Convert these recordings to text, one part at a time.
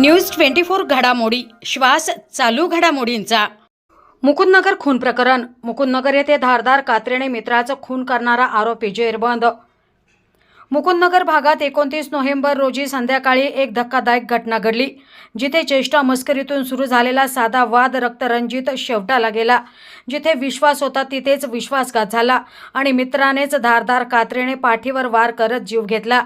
News twenty four घडामोडी. श्वास चालू घडामोडींचा. मुकुंदनगर खून प्रकरण. मुकुंदनगर येथे धारदार कात्रीने मित्राचं खून करणारा आरोपी जेरबंद. मुकुंदनगर भागात एकोणतीस नोव्हेंबर रोजी संध्याकाळी एक धक्कादायक घटना घडली जिथे चेष्टा मस्करीतून सुरू झालेला साधा वाद रक्तरंजित शेवटाला गेला जिथे विश्वास होता तिथेच विश्वासघात झाला आणि मित्रानेच धारदार कात्रीने पाठीवर वार करत जीव घेतला.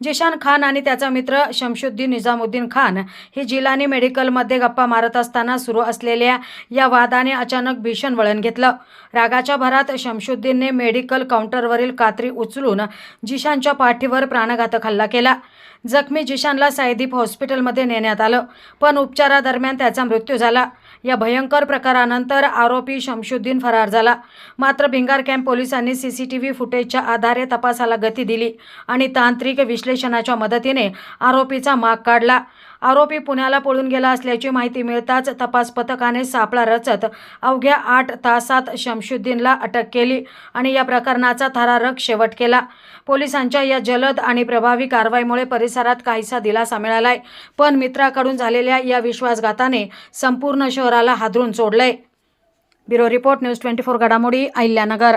जिशान खान आणि त्याचा मित्र शमशुद्दीन निजामुद्दीन खान ही जिलानी मेडिकलमध्ये गप्पा मारत असताना सुरू असलेल्या या वादाने अचानक भीषण वळण घेतलं. रागाच्या भरात शमशुद्दीनने मेडिकल काउंटरवरील कात्री उचलून जिशानच्या पाठीवर प्राणघातक हल्ला केला. जखमी जिशानला सायदीप हॉस्पिटलमध्ये नेण्यात आलं पण उपचारादरम्यान त्याचा मृत्यू झाला. या भयंकर प्रकारानंतर आरोपी शमशुद्दीन फरार झाला. मात्र भिंगार कॅम्प पोलिसांनी सी सी टी व्ही फुटेजच्या आधारे तपासाला गती दिली आणि तांत्रिक विश्लेषणाच्या मदतीने आरोपीचा माग काढला. आरोपी पुण्याला पळून गेला असल्याची माहिती मिळताच तपास पथकाने सापळा रचत अवघ्या आठ तासात शमशुद्दीनला अटक केली आणि या प्रकरणाचा थरारक शेवट केला. पोलिसांच्या या जलद आणि प्रभावी कारवाईमुळे परिसरात काहीसा दिलासा मिळालाय पण मित्राकडून झालेल्या या विश्वासघाताने संपूर्ण शहराला हादरून सोडलंय. Bureau report news twenty four घडामोडी अहिल्यानगर.